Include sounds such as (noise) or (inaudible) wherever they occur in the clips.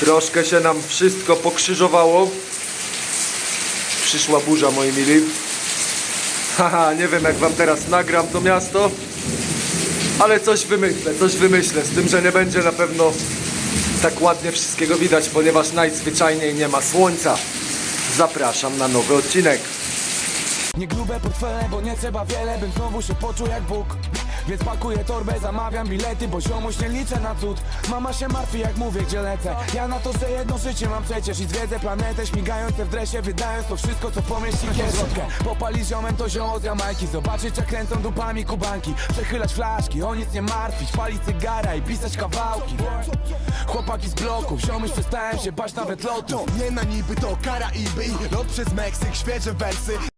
Troszkę się nam wszystko pokrzyżowało. Przyszła burza, moi mili. Haha, nie wiem jak wam teraz nagram to miasto, ale coś wymyślę, coś wymyślę. Z tym, że nie będzie na pewno tak ładnie wszystkiego widać, ponieważ najzwyczajniej nie ma słońca. Zapraszam na nowy odcinek. Nie grube portfele, bo nie trzeba wiele, bym znowu się poczuł jak Bóg. Więc pakuję torbę, zamawiam bilety, bo ziomuś nie liczę na cud. Mama się martwi jak mówię, gdzie lecę. Ja na to, że jedno życie mam przecież I zwiedzę planetę, śmigające w dresie Wydając to wszystko, co pomieści kieszonkę Popalić ziomem to zioło z Jamajki Zobaczyć jak kręcą dupami kubanki. Przechylać flaszki, o nic nie martwić Palić cygara i pisać kawałki. Chłopaki z bloków, ziomuś przestałem się bać nawet lotu. To nie na niby to Karaiby Lot przez Meksyk, świeże wersy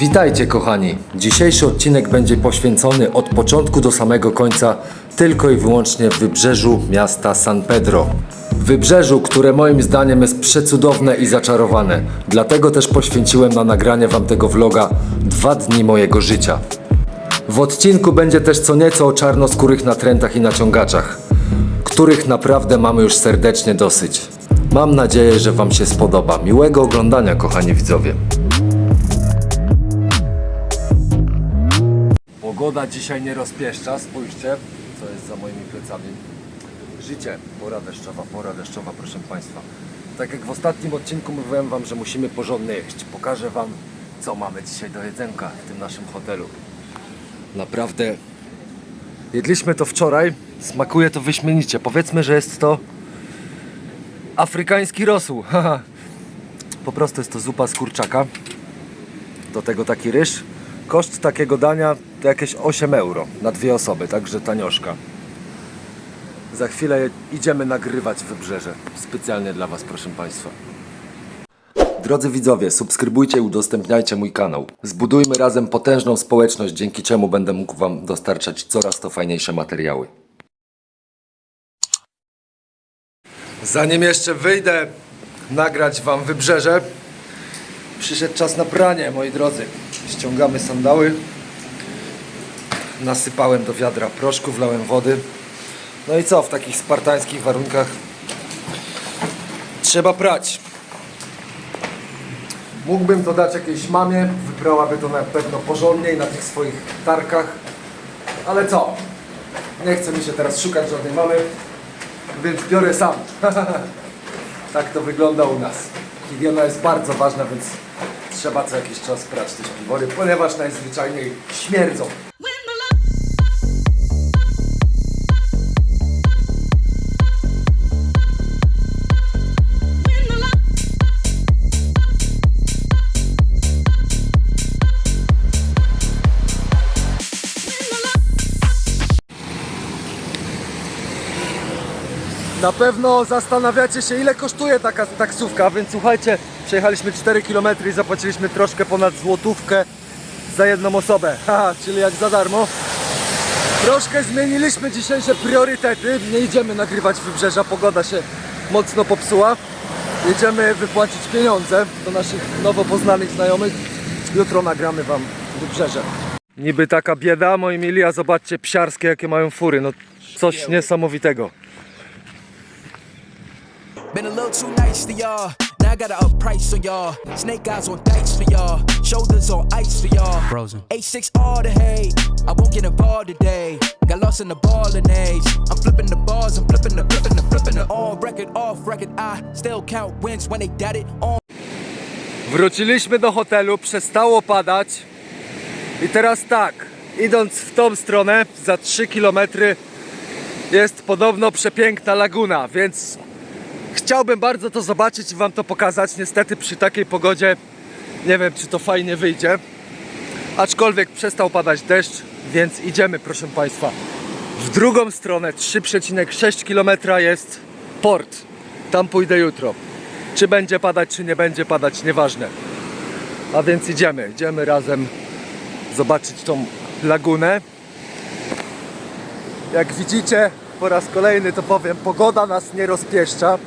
Witajcie kochani. Dzisiejszy odcinek będzie poświęcony od początku do samego końca tylko i wyłącznie wybrzeżu miasta San Pedro. Wybrzeżu, które moim zdaniem jest przecudowne i zaczarowane. Dlatego też poświęciłem na nagranie wam tego vloga dwa dni mojego życia. W odcinku będzie też co nieco o czarnoskórych natrętach i naciągaczach, których naprawdę mamy już serdecznie dosyć. Mam nadzieję, że wam się spodoba. Miłego oglądania kochani widzowie. Pogoda dzisiaj nie rozpieszcza, spójrzcie, co jest za moimi plecami. Życie, pora deszczowa, pora deszczowa, proszę Państwa. Tak jak w ostatnim odcinku mówiłem Wam, że musimy porządnie jeść. Pokażę Wam, co mamy dzisiaj do jedzenka w tym naszym hotelu. Naprawdę, jedliśmy to wczoraj, smakuje to wyśmienicie. Powiedzmy, że jest to afrykański rosół. (laughs) po prostu jest to zupa z kurczaka do tego taki ryż. Koszt takiego dania to jakieś 8 euro na dwie osoby, także tanioszka. Za chwilę idziemy nagrywać wybrzeże. Specjalnie dla Was, proszę Państwa. Drodzy widzowie, subskrybujcie i udostępniajcie mój kanał. Zbudujmy razem potężną społeczność, dzięki czemu będę mógł Wam dostarczać coraz to fajniejsze materiały. Zanim jeszcze wyjdę nagrać Wam wybrzeże, Przyszedł czas na pranie, moi drodzy. Ściągamy sandały. Nasypałem do wiadra proszku, wlałem wody. No i co, w takich spartańskich warunkach trzeba prać. Mógłbym to dać jakiejś mamie, wyprałaby to na pewno porządniej na tych swoich tarkach. Ale co? Nie chce mi się teraz szukać żadnej mamy, więc biorę sam. (laughs) tak to wygląda u nas. Higiena jest bardzo ważna, więc trzeba co jakiś czas prać te śpiwory, ponieważ najzwyczajniej śmierdzą. Na pewno zastanawiacie się, ile kosztuje taka taksówka, więc słuchajcie, przejechaliśmy 4 km i zapłaciliśmy troszkę ponad złotówkę za jedną osobę. (laughs) Haha, czyli jak za darmo. Troszkę zmieniliśmy dzisiejsze priorytety. Nie idziemy nagrywać wybrzeża, pogoda się mocno popsuła. Jedziemy wypłacić pieniądze do naszych nowo poznanych znajomych. Jutro nagramy wam wybrzeże. Niby taka bieda, moi mili, a zobaczcie psiarskie jakie mają fury. No coś niesamowitego. Been a little too nice to y'all. Up price on y'all. Snake eyes on dice for y'all. Shoulders on ice for y'all. Frozen. H6 all the hate. I won't get involved today. Got lost in the ball and age. I'm flipping the bars, I'm flipping the, flipping the, flipping the. On record, off record, I still count wins when they got it on. Wróciliśmy do hotelu, przestało padać i teraz tak, idąc w tą stronę za 3 km jest podobno przepiękna laguna, więc chciałbym bardzo to zobaczyć i wam to pokazać. Niestety przy takiej pogodzie nie wiem czy to fajnie wyjdzie. Aczkolwiek przestał padać deszcz, więc idziemy proszę Państwa. W drugą stronę 3,6 km jest port. Tam pójdę jutro. Czy będzie padać, czy nie będzie padać, nieważne. A więc idziemy, idziemy razem zobaczyć tą lagunę. Jak widzicie, po raz kolejny to powiem, pogoda nas nie rozpieszcza.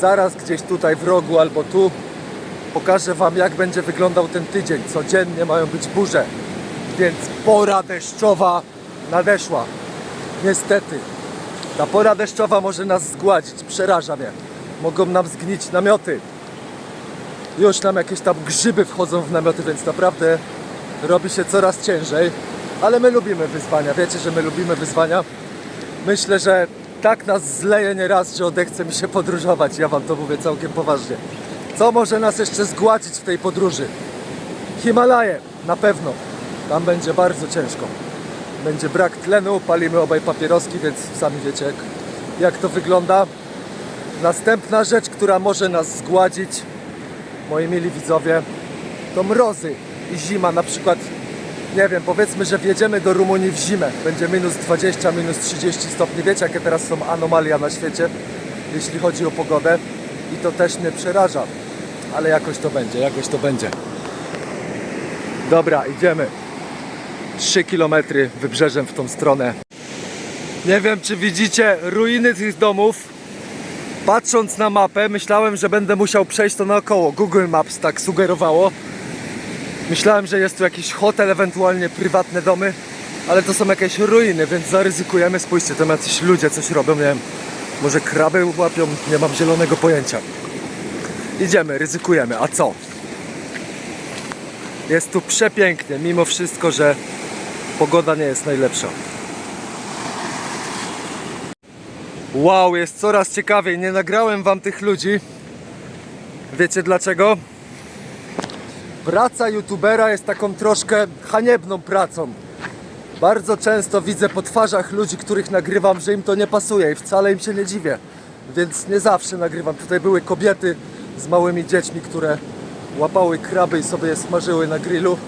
Zaraz gdzieś tutaj w rogu albo tu pokażę Wam jak będzie wyglądał ten tydzień. Codziennie mają być burze, więc pora deszczowa nadeszła. Niestety. Ta pora deszczowa może nas zgładzić, przeraża mnie. Mogą nam zgnić namioty. Już nam jakieś tam grzyby wchodzą w namioty, więc naprawdę robi się coraz ciężej. Ale my lubimy wyzwania, wiecie, że my lubimy wyzwania. Myślę, że tak nas zleje nieraz, że odechce mi się podróżować. Ja wam to mówię całkiem poważnie. Co może nas jeszcze zgładzić w tej podróży? Himalaje, na pewno. Tam będzie bardzo ciężko. Będzie brak tlenu, palimy obaj papieroski, więc sami wiecie jak, jak to wygląda. Następna rzecz, która może nas zgładzić, moi mili widzowie, to mrozy i zima. Na przykład, nie wiem, powiedzmy, że wjedziemy do Rumunii w zimę. Będzie minus 20, minus 30 stopni. Wiecie, jakie teraz są anomalia na świecie, jeśli chodzi o pogodę. I to też mnie przeraża. Ale jakoś to będzie, jakoś to będzie. Dobra, idziemy. 3 km wybrzeżem w tą stronę. Nie wiem, czy widzicie ruiny tych domów. Patrząc na mapę, myślałem, że będę musiał przejść to naokoło. Google Maps tak sugerowało. Myślałem, że jest tu jakiś hotel, ewentualnie prywatne domy, ale to są jakieś ruiny, więc zaryzykujemy. Spójrzcie, tam jacyś ludzie coś robią, nie wiem, może kraby łapią, nie mam zielonego pojęcia. Idziemy, ryzykujemy, a co? Jest tu przepięknie, mimo wszystko, że pogoda nie jest najlepsza. Wow, jest coraz ciekawiej. Nie nagrałem wam tych ludzi. Wiecie dlaczego? Praca youtubera jest taką troszkę haniebną pracą. Bardzo często widzę po twarzach ludzi, których nagrywam, że im to nie pasuje i wcale im się nie dziwię. Więc nie zawsze nagrywam. Tutaj były kobiety z małymi dziećmi, które łapały kraby i sobie je smażyły na grillu.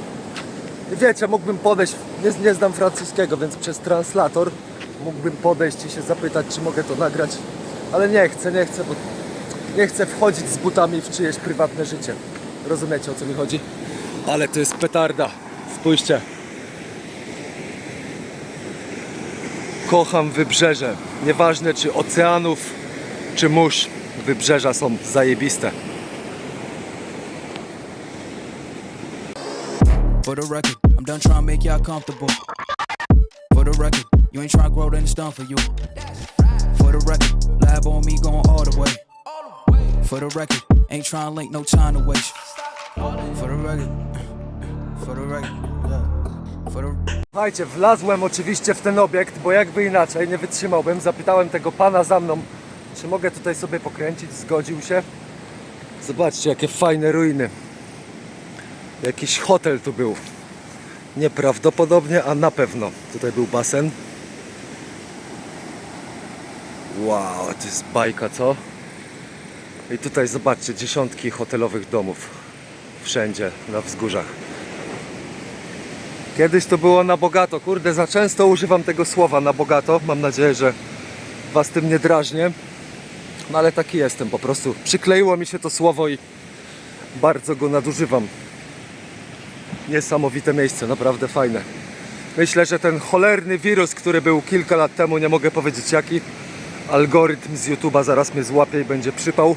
I wiecie, mógłbym podejść, nie, nie znam francuskiego, więc przez translator mógłbym podejść i się zapytać, czy mogę to nagrać. Ale nie chcę, nie chcę, bo nie chcę wchodzić z butami w czyjeś prywatne życie. Rozumiecie o co mi chodzi? Ale to jest petarda. Spójrzcie. Kocham wybrzeże. Nieważne czy oceanów, czy mórz. Wybrzeża są zajebiste. For the record, I'm done trying to make y'all comfortable. For the record, you ain't trying to grow, then it's done for you. For the record, lab on me going all the way. For the record, ain't trying to link, no time to waste. For the record, for the record, yeah. For the Słuchajcie, wlazłem oczywiście w ten obiekt, bo jakby inaczej nie wytrzymałbym. Zapytałem tego pana za mną, czy mogę tutaj sobie pokręcić. Zgodził się. Zobaczcie, jakie fajne ruiny. Jakiś hotel tu był. Nieprawdopodobnie, a na pewno. Tutaj był basen. Wow, to jest bajka, co? I tutaj zobaczcie, dziesiątki hotelowych domów. Wszędzie, na wzgórzach. Kiedyś to było na bogato. Kurde, za często używam tego słowa na bogato. Mam nadzieję, że Was tym nie drażnię. No ale taki jestem po prostu. Przykleiło mi się to słowo i bardzo go nadużywam. Niesamowite miejsce, naprawdę fajne. Myślę, że ten cholerny wirus, który był kilka lat temu, nie mogę powiedzieć jaki, algorytm z YouTube'a zaraz mnie złapie i będzie przypał.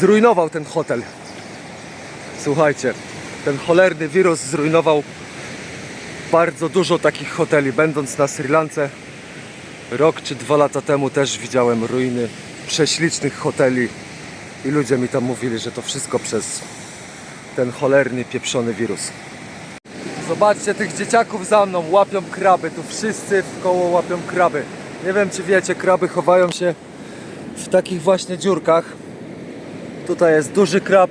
Zrujnował ten hotel. Słuchajcie, ten cholerny wirus zrujnował bardzo dużo takich hoteli. Będąc na Sri Lance rok czy dwa lata temu też widziałem ruiny prześlicznych hoteli i ludzie mi tam mówili, że to wszystko przez ten cholerny, pieprzony wirus. Zobaczcie tych dzieciaków za mną, łapią kraby, tu wszyscy w koło łapią kraby. Nie wiem czy wiecie, kraby chowają się w takich właśnie dziurkach. Tutaj jest duży krab,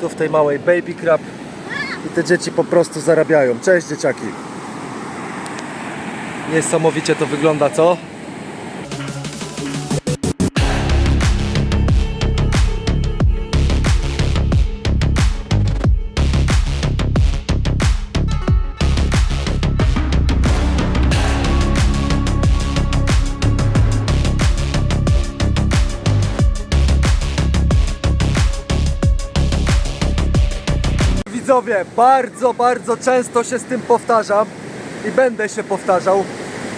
tu w tej małej baby crab i te dzieci po prostu zarabiają. Cześć dzieciaki. Niesamowicie to wygląda, co? Bardzo, bardzo często się z tym powtarzam i będę się powtarzał.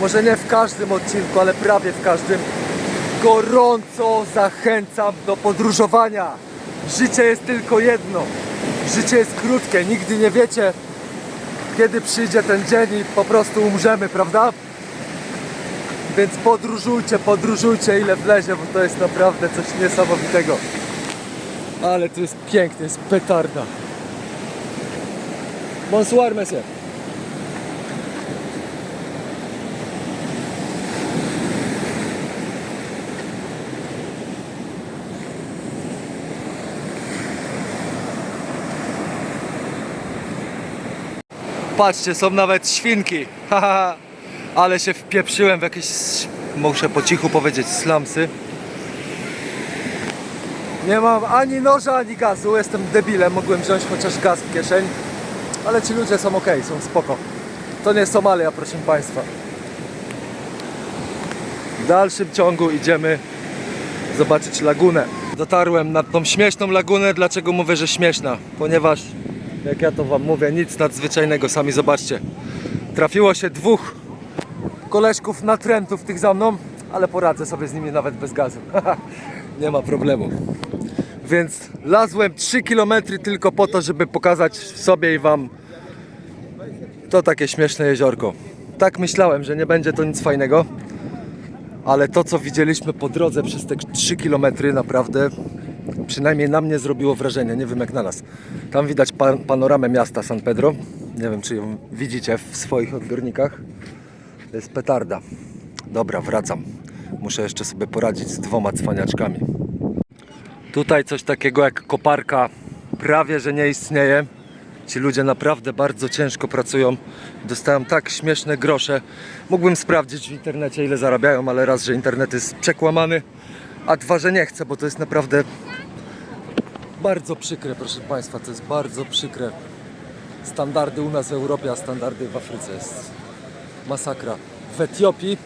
Może nie w każdym odcinku, ale prawie w każdym. Gorąco zachęcam do podróżowania. Życie jest tylko jedno. Życie jest krótkie. Nigdy nie wiecie, kiedy przyjdzie ten dzień i po prostu umrzemy, prawda? Więc podróżujcie, podróżujcie ile wlezie, bo to jest naprawdę coś niesamowitego. Ale to jest piękne, jest petarda. Bonsoir, monsieur. Patrzcie, są nawet świnki. (laughs) Ale się wpieprzyłem w jakieś, muszę po cichu powiedzieć, slamsy. Nie mam ani noża, ani gazu. Jestem debilem, mogłem wziąć chociaż gaz w kieszeń. Ale ci ludzie są ok, są spoko. To nie Somalia, proszę Państwa. W dalszym ciągu idziemy zobaczyć lagunę. Dotarłem na tą śmieszną lagunę. Dlaczego mówię, że śmieszna? Ponieważ, jak ja to Wam mówię, nic nadzwyczajnego, sami zobaczcie. Trafiło się dwóch koleżków natrętów tych za mną, ale poradzę sobie z nimi nawet bez gazu. (laughs) Nie ma problemu. Więc lazłem 3 km tylko po to, żeby pokazać sobie i Wam to takie śmieszne jeziorko. Tak myślałem, że nie będzie to nic fajnego, ale to co widzieliśmy po drodze przez te 3 km naprawdę przynajmniej na mnie zrobiło wrażenie, nie wiem jak na nas. Tam widać pa panoramę miasta San Pedro. Nie wiem czy ją widzicie w swoich odbiornikach. To jest petarda. Dobra, wracam. Muszę jeszcze sobie poradzić z dwoma cwaniaczkami. Tutaj coś takiego jak koparka prawie że nie istnieje. Ci ludzie naprawdę bardzo ciężko pracują. Dostałem tak śmieszne grosze. Mógłbym sprawdzić w internecie ile zarabiają, ale raz, że internet jest przekłamany, a dwa, że nie chcę, bo to jest naprawdę bardzo przykre, proszę Państwa. To jest bardzo przykre. Standardy u nas w Europie, a standardy w Afryce jest masakra. W Etiopii,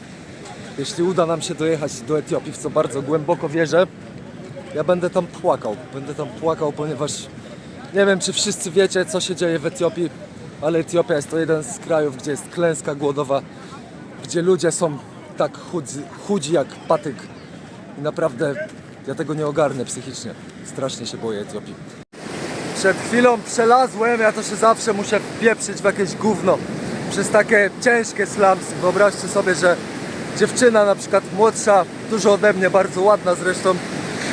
jeśli uda nam się dojechać do Etiopii, w co bardzo głęboko wierzę, ja będę tam płakał. Będę tam płakał, ponieważ nie wiem, czy wszyscy wiecie, co się dzieje w Etiopii, ale Etiopia jest to jeden z krajów, gdzie jest klęska głodowa, gdzie ludzie są tak chudzi, chudzi jak patyk. I naprawdę ja tego nie ogarnę psychicznie. Strasznie się boję Etiopii. Przed chwilą przelazłem, ja to się zawsze muszę wpieprzyć w jakieś gówno przez takie ciężkie slumsy. Wyobraźcie sobie, że dziewczyna na przykład młodsza, dużo ode mnie, bardzo ładna zresztą,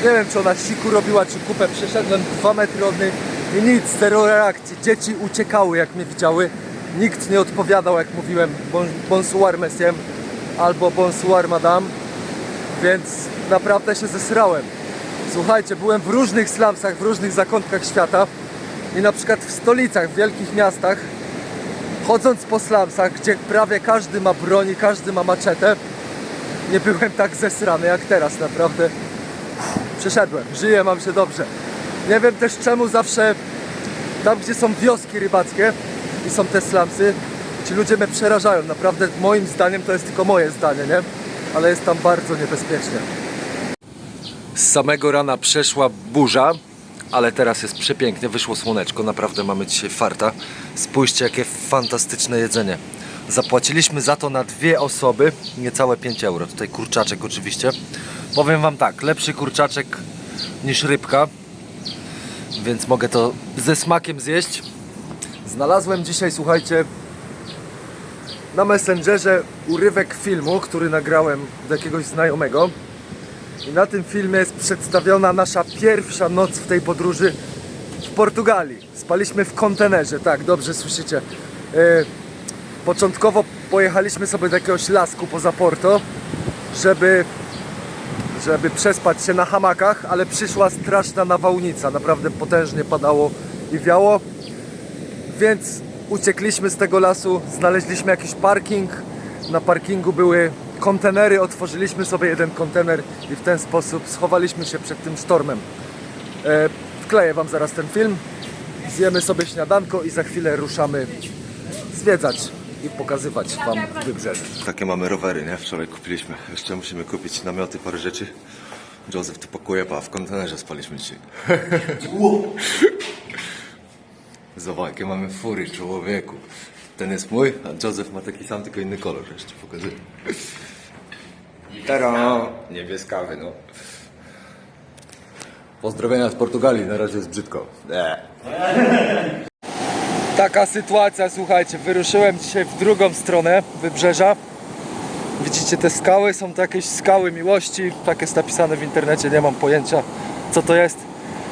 nie wiem czy ona siku robiła, czy kupę, przeszedłem dwa metry od niej i nic, zero reakcji. Dzieci uciekały jak mnie widziały, nikt nie odpowiadał jak mówiłem bon, bonsoir monsieur albo bonsoir madame, więc naprawdę się zesrałem. Słuchajcie, byłem w różnych slumsach, w różnych zakątkach świata i na przykład w stolicach, w wielkich miastach, chodząc po slumsach, gdzie prawie każdy ma broń i każdy ma maczetę, nie byłem tak zesrany jak teraz, naprawdę. Przeszedłem, żyję, mam się dobrze. Nie wiem też czemu zawsze tam, gdzie są wioski rybackie i są te slumsy, ci ludzie mnie przerażają. Naprawdę moim zdaniem to jest tylko moje zdanie, nie? Ale jest tam bardzo niebezpiecznie. Z samego rana przeszła burza, ale teraz jest przepięknie, wyszło słoneczko, naprawdę mamy dzisiaj farta. Spójrzcie, jakie fantastyczne jedzenie. Zapłaciliśmy za to na dwie osoby niecałe 5 euro. Tutaj kurczaczek oczywiście. Powiem Wam tak, lepszy kurczaczek niż rybka, więc mogę to ze smakiem zjeść. Znalazłem dzisiaj, słuchajcie, na Messengerze urywek filmu, który nagrałem do jakiegoś znajomego. I na tym filmie jest przedstawiona nasza pierwsza noc w tej podróży w Portugalii. Spaliśmy w kontenerze, tak, dobrze słyszycie. E, początkowo pojechaliśmy sobie do jakiegoś lasku poza Porto, żeby, żeby przespać się na hamakach, ale przyszła straszna nawałnica. Naprawdę potężnie padało i wiało. Więc uciekliśmy z tego lasu, znaleźliśmy jakiś parking. Na parkingu były kontenery, otworzyliśmy sobie jeden kontener i w ten sposób schowaliśmy się przed tym sztormem. E, wkleję Wam zaraz ten film, zjemy sobie śniadanko i za chwilę ruszamy zwiedzać i pokazywać Wam wybrzeże. Takie mamy rowery, nie? Wczoraj kupiliśmy. Jeszcze musimy kupić namioty, parę rzeczy. Joseph tu pakuje, a w kontenerze spaliśmy dzisiaj. Zobacz, jakie mamy fury, człowieku. Ten jest mój, a Joseph ma taki sam, tylko inny kolor. Jeszcze pokazuję. Tara! Niebieskawy, no. Pozdrowienia z Portugalii, na razie jest brzydko. Taka sytuacja, słuchajcie, wyruszyłem dzisiaj w drugą stronę wybrzeża. Widzicie te skały? Są to jakieś skały miłości. Tak jest napisane w internecie, nie mam pojęcia co to jest.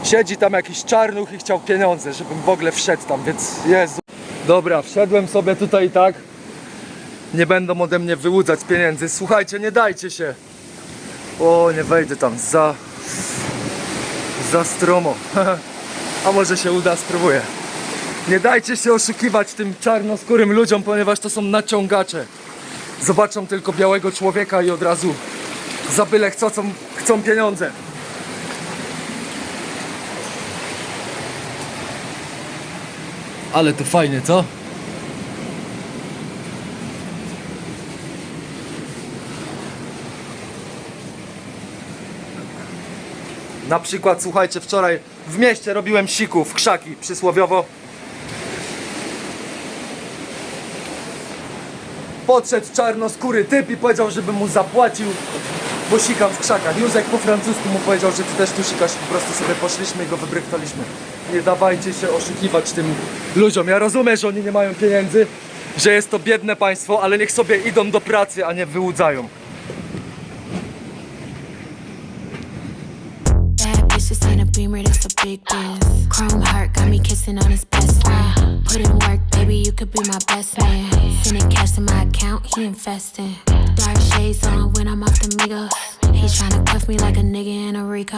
Siedzi tam jakiś czarnuch i chciał pieniądze, żebym w ogóle wszedł tam, więc Jezu. Dobra, wszedłem sobie tutaj i tak. Nie będą ode mnie wyłudzać pieniędzy. Słuchajcie, nie dajcie się. O, nie wejdę tam. Za... Za stromo. (laughs) A może się uda, spróbuję. Nie dajcie się oszukiwać tym czarnoskórym ludziom, ponieważ to są naciągacze. Zobaczą tylko białego człowieka i od razu za byle chcą, chcą pieniądze. Ale to fajnie, co? Na przykład, słuchajcie, wczoraj w mieście robiłem siku w krzaki, przysłowiowo. Podszedł czarnoskóry typ i powiedział, żebym mu zapłacił, bo sikam w krzakach. Józek po francusku mu powiedział, że ty też tu sikasz. Po prostu sobie poszliśmy i go wybrychtaliśmy. Nie dawajcie się oszukiwać tym ludziom. Ja rozumiem, że oni nie mają pieniędzy, że jest to biedne państwo, ale niech sobie idą do pracy, a nie wyłudzają. Beamer, that's a big deal. Chrome heart got me kissing on his best friend. Put in work, baby, you could be my best man. Sending cash to my account, he. Dark shades on when I'm off the Migos. Cuff me like a nigga in a Rico.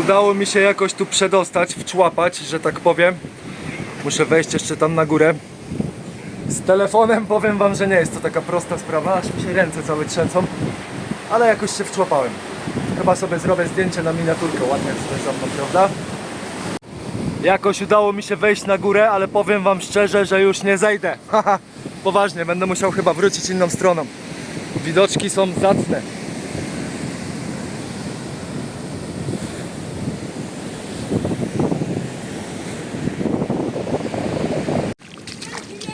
Udało mi się jakoś tu przedostać, wczłapać, że tak powiem. Muszę wejść jeszcze tam na górę. Z telefonem powiem wam, że nie jest to taka prosta sprawa, aż mi się ręce całe trzęsą. Ale jakoś się wczłapałem. Chyba sobie zrobię zdjęcie na miniaturkę, ładnie jest za mną, prawda? Jakoś udało mi się wejść na górę, ale powiem wam szczerze, że już nie zejdę. (laughs) Haha, Poważnie, będę musiał chyba wrócić inną stroną. Widoczki są zacne.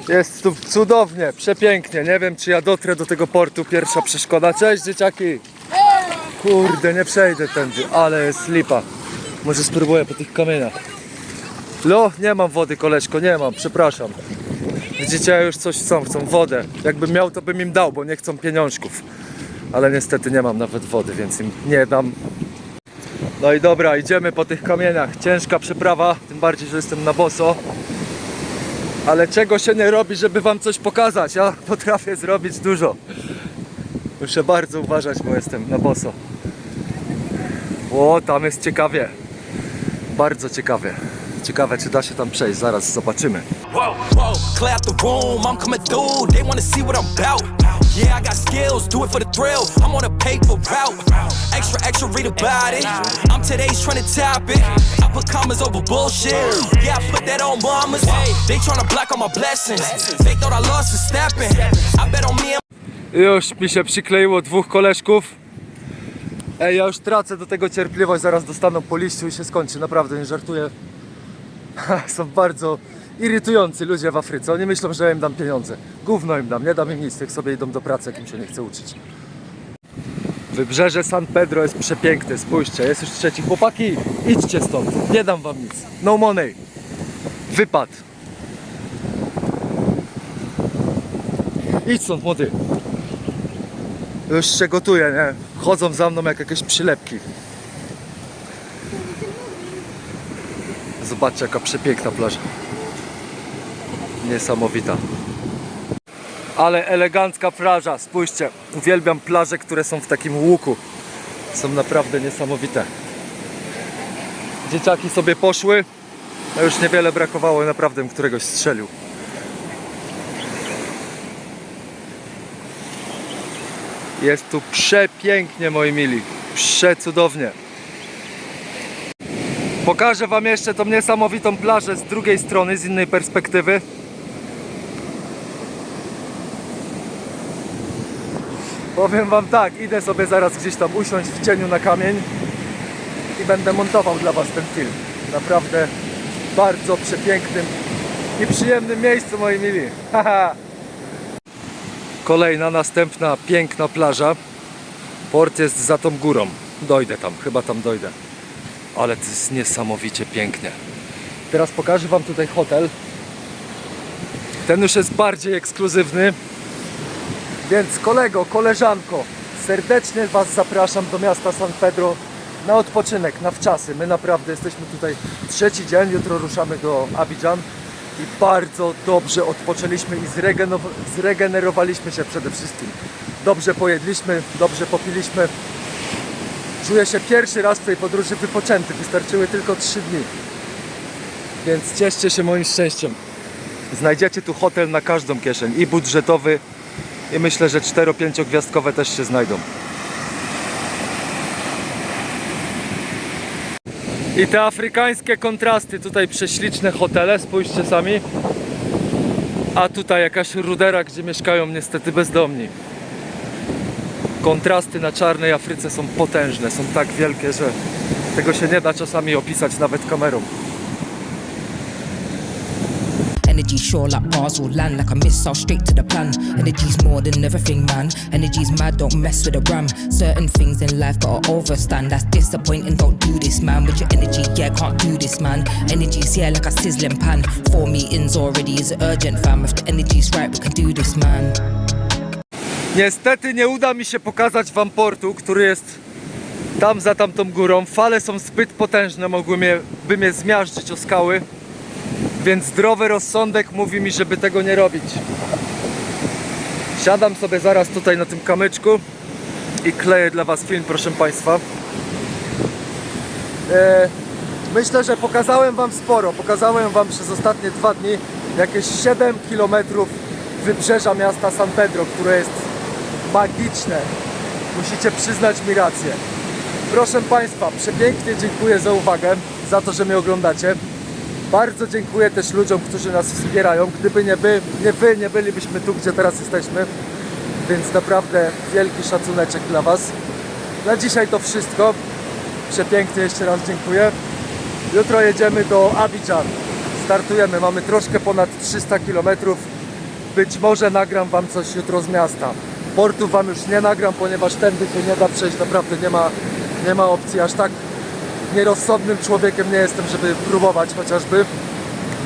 Jest tu cudownie, przepięknie. Nie wiem, czy ja dotrę do tego portu. Pierwsza przeszkoda. Cześć, dzieciaki! Kurde, nie przejdę tędy, ale jest lipa. Może spróbuję po tych kamieniach. No, nie mam wody, koleżko, nie mam, przepraszam. Widzicie, już coś chcą, chcą wodę. Jakbym miał, to bym im dał, bo nie chcą pieniążków. Ale niestety nie mam nawet wody, więc im nie dam. No i dobra, idziemy po tych kamieniach. Ciężka przeprawa, tym bardziej, że jestem na boso. Ale czego się nie robi, żeby wam coś pokazać? Ja potrafię zrobić dużo. Muszę bardzo uważać, bo jestem na boso. O, tam jest ciekawie. Bardzo ciekawie. Ciekawe, czy da się tam przejść. Zaraz zobaczymy. Yeah, I got skills, do it for the thrill. I'm on a paper route. Extra, extra, read about it. I'm today's trending topic. I put commas over bullshit. Yeah, I put that on mamas. Hey, they tryna block all my blessings. They thought I lost stepping. I bet on me Już mi się przykleiło dwóch koleżków. Ej, ja już tracę do tego cierpliwość, zaraz dostaną po liściu i się skończy, naprawdę, nie żartuję. (laughs) Są bardzo irytujący ludzie w Afryce, oni myślą, że ja im dam pieniądze. Gówno im dam, nie dam im nic, niech sobie idą do pracy, jak im się nie chce uczyć. Wybrzeże San Pedro jest przepiękne, spójrzcie, jest już trzeci. Chłopaki, idźcie stąd, nie dam wam nic. No money. Wypad. Idź stąd, młody. Już się gotuję, nie? Chodzą za mną jak jakieś przylepki. Zobaczcie jaka przepiękna plaża. Niesamowita. Ale elegancka plaża, spójrzcie. Uwielbiam plaże, które są w takim łuku. Są naprawdę niesamowite. Dzieciaki sobie poszły. A już niewiele brakowało, naprawdę bym któregoś strzelił. Jest tu przepięknie, moi mili. Przecudownie. Pokażę Wam jeszcze tą niesamowitą plażę z drugiej strony, z innej perspektywy. Powiem Wam tak, idę sobie zaraz gdzieś tam usiąść w cieniu na kamień i będę montował dla Was ten film. Naprawdę bardzo przepięknym i przyjemnym miejscu, moi mili. Haha. (laughs) Kolejna, następna piękna plaża. Port jest za tą górą. Dojdę tam, chyba tam dojdę. Ale to jest niesamowicie pięknie. Teraz pokażę Wam tutaj hotel. Ten już jest bardziej ekskluzywny. Więc kolego, koleżanko, serdecznie Was zapraszam do miasta San Pedro na odpoczynek, na wczasy. My naprawdę jesteśmy tutaj trzeci dzień, jutro ruszamy do Abidżan i bardzo dobrze odpoczęliśmy i zregenerowaliśmy się przede wszystkim. Dobrze pojedliśmy, dobrze popiliśmy. Czuję się pierwszy raz w tej podróży wypoczęty. Wystarczyły tylko trzy dni. Więc cieszcie się moim szczęściem. Znajdziecie tu hotel na każdą kieszeń. I budżetowy, i myślę, że 4-5 gwiazdkowe też się znajdą. I te afrykańskie kontrasty, tutaj prześliczne hotele, spójrzcie sami. A tutaj jakaś rudera, gdzie mieszkają niestety bezdomni. Kontrasty na czarnej Afryce są potężne, są tak wielkie, że tego się nie da czasami opisać nawet kamerą. Energy sure like Mars will land like a missile straight to the plan. Energy's more than everything, man. Energy's mad, don't mess with the ram. Certain things in life gotta overstand. That's disappointing, don't do this, man. With your energy, yeah, can't do this, man. Energy's here like a sizzling pan. Four meetings already is urgent, fam. If the energy's right, we can do this, man. Niestety nie uda mi się pokazać wam portu, który jest tam za tamtą górą. Fale są zbyt potężne, mogły mnie, by mnie zmiażdżyć o skały. Więc zdrowy rozsądek mówi mi, żeby tego nie robić. Siadam sobie zaraz tutaj na tym kamyczku i kleję dla was film, proszę państwa. E, myślę, że pokazałem wam sporo. Pokazałem wam przez ostatnie dwa dni jakieś 7 km wybrzeża miasta San Pedro, które jest magiczne. Musicie przyznać mi rację. Proszę Państwa, przepięknie dziękuję za uwagę, za to, że mnie oglądacie. Bardzo dziękuję też ludziom, którzy nas wspierają. Gdyby nie wy, nie, wy, nie bylibyśmy tu, gdzie teraz jesteśmy. Więc naprawdę wielki szacuneczek dla Was. Na dzisiaj to wszystko. Przepięknie jeszcze raz dziękuję. Jutro jedziemy do Abidżan. Startujemy, mamy troszkę ponad 300 km. Być może nagram Wam coś jutro z miasta. Portu Wam już nie nagram, ponieważ tędy się nie da przejść. Naprawdę nie ma, nie ma opcji. Aż tak nierozsądnym człowiekiem nie jestem, żeby próbować chociażby.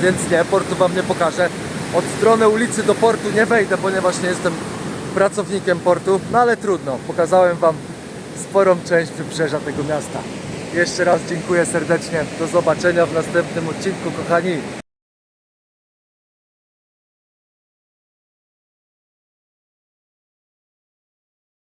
Więc nie, portu Wam nie pokażę. Od strony ulicy do portu nie wejdę, ponieważ nie jestem pracownikiem portu. No ale trudno, pokazałem Wam sporą część wybrzeża tego miasta. Jeszcze raz dziękuję serdecznie. Do zobaczenia w następnym odcinku, kochani.